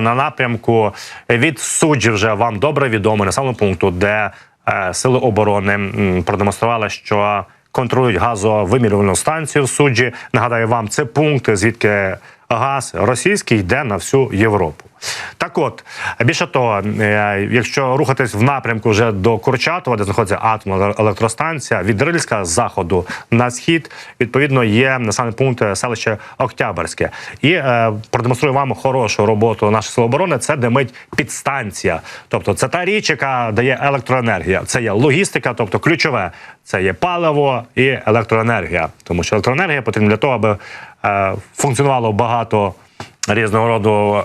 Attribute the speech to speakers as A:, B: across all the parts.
A: на напрямку від суджі вже вам добре відомо населеного пункту, де е, сили оборони м, продемонстрували, що контролюють газовимірювальну станцію в суджі. Нагадаю вам, це пункт, звідки газ російський йде на всю Європу. Так от, більше того, е, якщо рухатись в напрямку вже до Курчатова, де знаходиться атомна електростанція, від Рильська з заходу на схід, відповідно, є населений пункт е, селище Октябрське. І е, продемонструю вам хорошу роботу наших сил оборони. Це димить підстанція. Тобто, це та річ, яка дає електроенергія. Це є логістика, тобто ключове. Це є паливо і електроенергія. Тому що електроенергія потрібна для того, аби функціонувало багато різного роду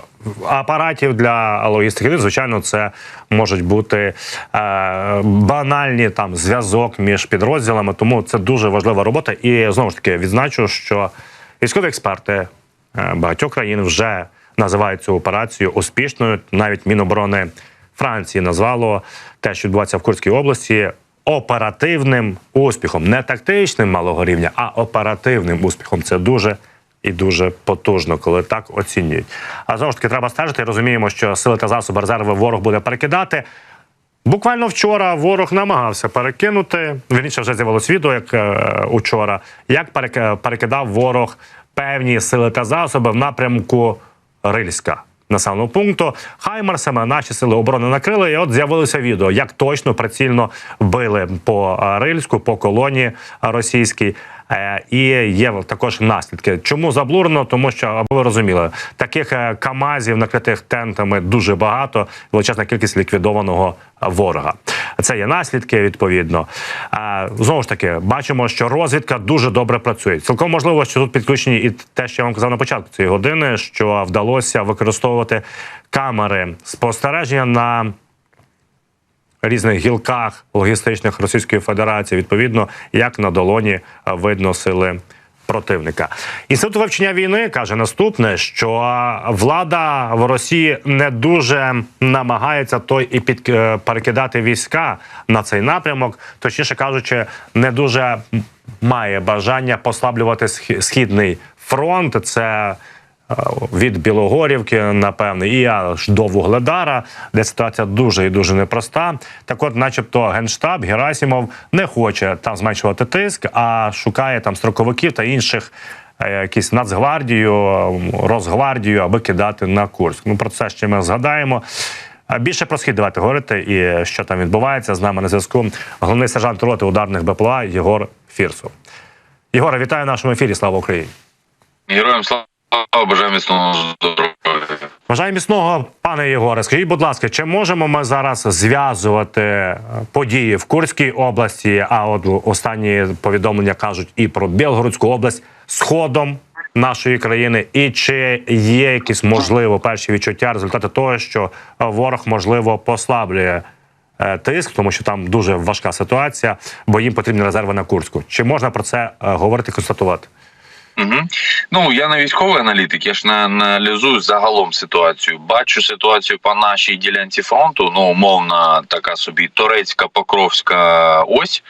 A: апаратів для логістики. Звичайно, це можуть бути е, банальні там зв'язок між підрозділами. Тому це дуже важлива робота. І знову ж таки відзначу, що військові експерти е, багатьох країн вже називають цю операцію успішною. Навіть Міноборони Франції назвало те, що відбувається в Курській області. Оперативним успіхом, не тактичним малого рівня, а оперативним успіхом. Це дуже і дуже потужно, коли так оцінюють. А знову ж таки, треба стежити. Розуміємо, що сили та засоби резерви ворог буде перекидати. Буквально вчора ворог намагався перекинути. Вірніше вже з'явилось відео, як е, учора, як перек- перекидав ворог певні сили та засоби в напрямку Рильська. Населеного пункту Хаймерсами наші сили оборони накрили. І от з'явилося відео, як точно прицільно били по е, Рильську, по колонії російській. Е, І є також наслідки. Чому заблурено? Тому що аби ви розуміли, таких е, камазів, накритих тентами, дуже багато. Величезна кількість ліквідованого ворога. Це є наслідки відповідно. Знову ж таки, бачимо, що розвідка дуже добре працює. Цілком можливо, що тут підключені і те, що я вам казав на початку цієї години, що вдалося використовувати камери спостереження на різних гілках логістичних Російської Федерації, відповідно, як на долоні видно сили. Противника інститут вивчення війни каже наступне, що влада в Росії не дуже намагається той і під е, перекидати війська на цей напрямок, точніше кажучи, не дуже має бажання послаблювати схі- східний фронт. Це від Білогорівки, напевне, і аж до Вугледара, де ситуація дуже і дуже непроста. Так, от, начебто, генштаб Герасімов не хоче там зменшувати тиск, а шукає там строковиків та інших. е, Якісь Нацгвардію, Росгвардію, аби кидати на Курськ. Ну про це ще ми згадаємо. Більше про схід давайте говорити і що там відбувається. З нами на зв'язку головний сержант роти ударних БПЛА Єгор Фірсов. Єгоре, вітаю в нашому ефірі. Слава Україні!
B: Героям слава бажаю міцного здоров'я.
A: Бажаю міцного, пане Єгоре. Скажіть, будь ласка, чи можемо ми зараз зв'язувати е, події в Курській області? А от останні повідомлення кажуть і про Білгородську область з ходом нашої країни, і чи є якісь можливо перші відчуття, результати того, що ворог можливо послаблює е, тиск, тому що там дуже важка ситуація, бо їм потрібні резерви на Курську. Чи можна про це е, говорити, констатувати?
B: Угу. Ну я не військовий аналітик, я ж не аналізую загалом ситуацію. Бачу ситуацію по нашій ділянці фронту. Ну умовна така собі турецька покровська ось.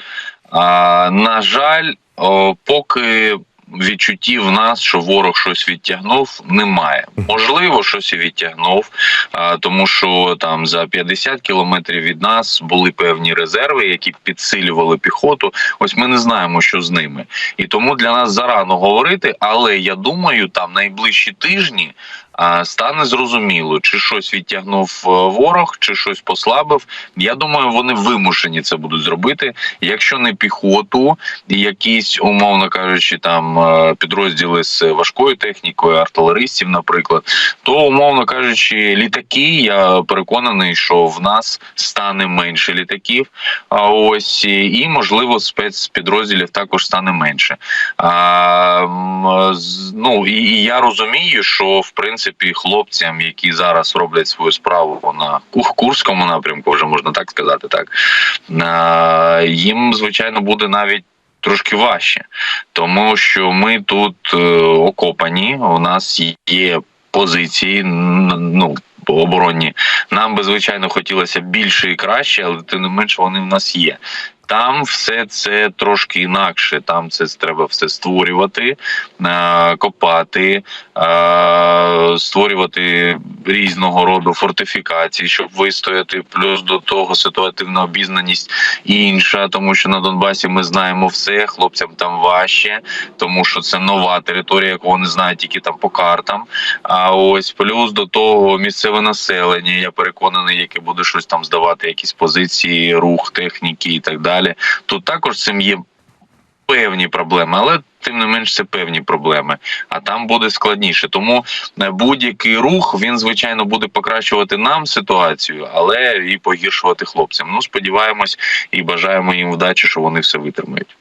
B: А, на жаль, о, поки відчуттів в нас, що ворог щось відтягнув, немає. Можливо, щось і відтягнув, тому що там за 50 кілометрів від нас були певні резерви, які підсилювали піхоту. Ось ми не знаємо, що з ними, і тому для нас зарано говорити. Але я думаю, там найближчі тижні. Стане зрозуміло, чи щось відтягнув е, ворог, чи щось послабив. Я думаю, вони вимушені це будуть зробити. Якщо не піхоту, якісь, умовно кажучи, там підрозділи з важкою технікою, артилеристів, наприклад, то умовно кажучи, літаки. Я переконаний, що в нас стане менше літаків. А ось і можливо спецпідрозділів також стане менше. А, ну і, я розумію, що в принципі хлопцям, які зараз роблять свою справу на Курському напрямку, вже можна так сказати, так їм звичайно буде навіть. Трошки важче, тому що ми тут е, окопані. У нас є позиції, ну оборонні. Нам би звичайно хотілося більше і краще, але тим не менше вони в нас є. Там все це трошки інакше. Там це треба все створювати, е, копати, створювати різного роду фортифікації, щоб вистояти. Плюс до того ситуативна обізнаність інша, тому що на Донбасі ми знаємо все, хлопцям там важче, тому що це нова територія, яку вони знають тільки там по картам. А ось плюс до того місцеве населення. Я переконаний, яке буде щось там здавати, якісь позиції, рух техніки і так далі. Тут також цим є певні проблеми, але тим не менш це певні проблеми. А там буде складніше. Тому е, будь-який рух він звичайно буде покращувати нам ситуацію, але і погіршувати хлопцям. Ну сподіваємось і бажаємо їм вдачі, що вони все витримають.